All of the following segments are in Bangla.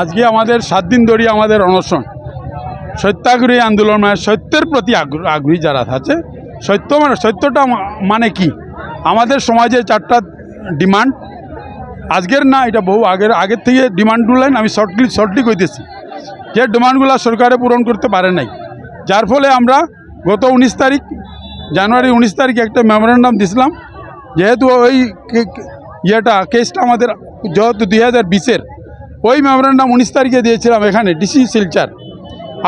আজকে আমাদের সাত দিন ধরে আমাদের অনশন। সত্যাগ্রহী আন্দোলন মানে সত্যের প্রতি আগ্রহ যারা আছে, সত্য মানে সত্যটা মানে কি? আমাদের সমাজে চারটা ডিমান্ড। আজকের না, এটা বহু আগের আগের থেকে ডিমান্ডগুলো আমি শর্টলি শর্টলি কইতেছি যে ডিমান্ডগুলো সরকারে পূরণ করতে পারে নাই। যার ফলে আমরা গত উনিশ তারিখ, জানুয়ারি উনিশ তারিখে একটা মেমোরেন্ডাম দিছিলাম। যেহেতু ওই ইয়েটা কেসটা আমাদের, যেহেতু দুই হাজার বিশের ওই মেমোরেন্ডাম উনিশ তারিখে দিয়েছিলাম এখানে DC Silchar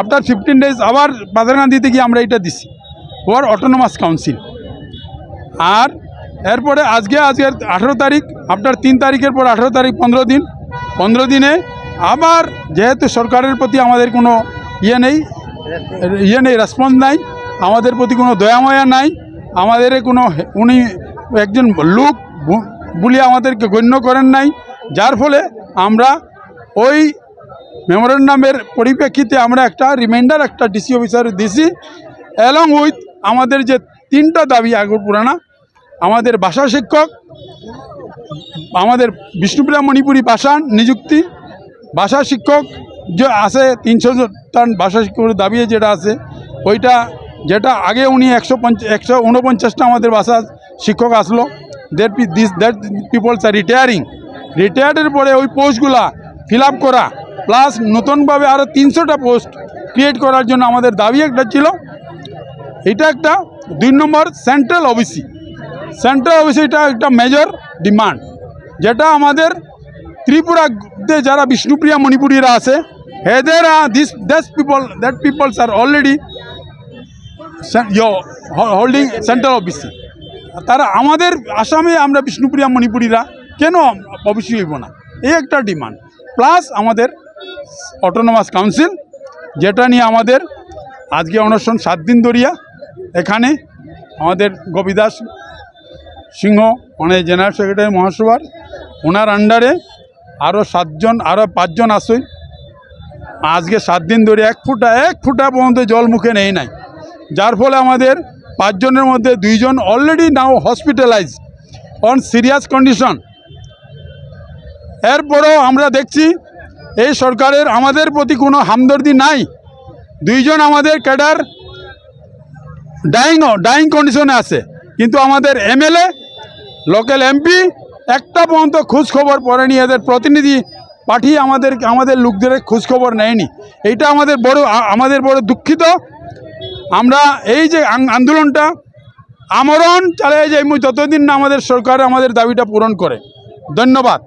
after fifteen days আবার বাদারগান্ধিতে গিয়ে আমরা এটা দিছি। ওর অটোনোমাস কাউন্সিল আর এরপরে আজকে আজকের আঠেরো তারিখ আপনার তিন তারিখের পর আঠেরো তারিখ, পনেরো দিন। পনেরো দিনে আবার যেহেতু সরকারের প্রতি আমাদের কোনো ইয়ে নেই ইয়ে নেই রেসপন্স নাই, আমাদের প্রতি কোনো দয়াময়া নাই, আমাদের কোনো উনি একজন লোক বলে আমাদেরকে গণ্য করেন নাই, যার ফলে আমরা ওই মেমোরেন্ডামের পরিপ্রেক্ষিতে আমরা একটা রিমাইন্ডার একটা ডিসি অফিসার দিছি। অ্যালং উইথ আমাদের যে তিনটা দাবি আগর পুরানা, আমাদের ভাষা শিক্ষক, আমাদের বিষ্ণুপ্রিয়া মণিপুরী ভাষা নিযুক্তি, ভাষা শিক্ষক যে আছে, তিনশো টান ভাষা শিক্ষকের দাবি যেটা আছে, ওইটা যেটা আগে উনি একশো পঞ্চাশ একশো উনপঞ্চাশটা আমাদের ভাষা শিক্ষক আসলো। That this that peoples are retiring রিটায়ার্ডের পরে ওই পোস্টগুলা ফিল করা প্লাস নতুনভাবে আরও তিনশোটা পোস্ট ক্রিয়েট করার জন্য আমাদের দাবি একটা ছিল। এটা একটা দুই নম্বর সেন্ট্রাল ওবিসি সেন্ট্রাল ওবিসি এটা একটা মেজর ডিমান্ড যেটা আমাদের ত্রিপুরাতে যারা বিষ্ণুপ্রিয়া, মণিপুরীরা আছে হেদের this that people that peoples are already holding central OBC তারা আমাদের আসামে আমরা বিষ্ণুপ্রিয়া, মণিপুরীরা কেন ওবিসি হইব না? এই একটা ডিমান্ড প্লাস আমাদের অটোনোমাস কাউন্সিল যেটা নিয়ে আমাদের আজকে অনশন সাত দিন ধরিয়া এখানে আমাদের গোপীদাস সিংহ মানে জেনারেল সেক্রেটারি মহাসভার, ওনার আন্ডারে আরও সাতজন আরও পাঁচজন আসই আজকে সাত দিন ধরে এক ফুটা এক ফুটা পর্যন্ত জল মুখে নেই নাই। যার ফলে আমাদের পাঁচজনের মধ্যে দুইজন already now hospitalise on serious condition এরপরও আমরা দেখছি এই সরকারের আমাদের প্রতি কোনো হামদর্দি নাই। দুইজন আমাদের ক্যাডার ডাইং ডাইং কন্ডিশনে আছে। কিন্তু আমাদের এমএলএ লোকাল এমপি একটা পর্যন্ত খোঁজখবর পড়েনি, এদের প্রতিনিধি পাঠিয়ে আমাদের আমাদের লোকদের খোঁজখবর নেয়নি। এইটা আমাদের বড় আমাদের বড় দুঃখিত। আমরা এই যে আন্দোলনটা, আমরণ চালিয়ে যাই, যতদিন না আমাদের সরকার আমাদের দাবিটা পূরণ করে। ধন্যবাদ।